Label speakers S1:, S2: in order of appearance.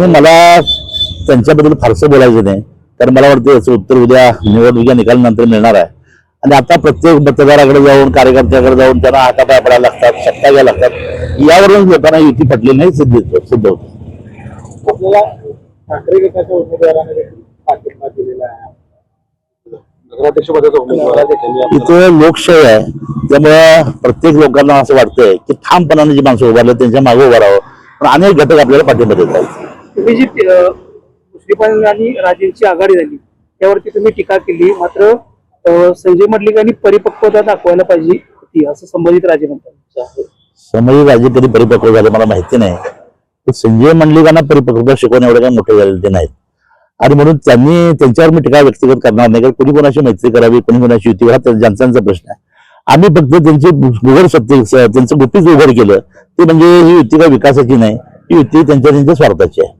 S1: आणि मला त्यांच्याबद्दल फारसं बोलायचं नाही. कारण मला वाटतं याचं उत्तर उद्या निवडणुकीच्या निकालानंतर मिळणार आहे. आणि आता प्रत्येक मतदाराकडे जाऊन कार्यकर्त्याकडे जाऊन त्यांना हातापाय पडायला लागतात सत्ता घ्यायला लागतात. यावरून लोकांना युती पटली नाही सिद्ध सिद्ध होतं.
S2: आपल्याला ठाकरे गटाच्या उमेदवाराने देखील पाठिंबा दिलेला आहे.
S1: इथे लोकशाही आहे. त्यामुळे प्रत्येक लोकांना असं वाटतंय की ठामपणाने जी माणसं उभारले त्यांच्या मागे उभं राहावं. पण अनेक घटक आपल्याला पाठिंबा देत आहेत.
S3: तुम्ही जी अं, आणि राजेंची आघाडी झाली त्यावरती तुम्ही टीका केली. मात्र संजय मडलिकांनी परिपक्वता दाखवायला पाहिजे होती असं संबंधित राजे म्हणतात.
S1: समज राजे कधी परिपक्व झाले मला माहिती नाही. संजय मंडलिकांना परिपक्वता शिकवणे एवढे काही मोठे झालेले नाहीत. आणि म्हणून त्यांनी त्यांच्यावर मी टीका व्यक्तिगत करणार नाही कारण कोणी कोणाशी मैत्री करावी कोणी कोणाशी युती हा ज्यांचा प्रश्न आहे. आम्ही फक्त त्यांचे उघड सत्य त्यांचं गुपित उघड केलं. ते म्हणजे ही युती काय विकासाची नाही ही युती त्यांच्या त्यांच्या स्वार्थाची आहे.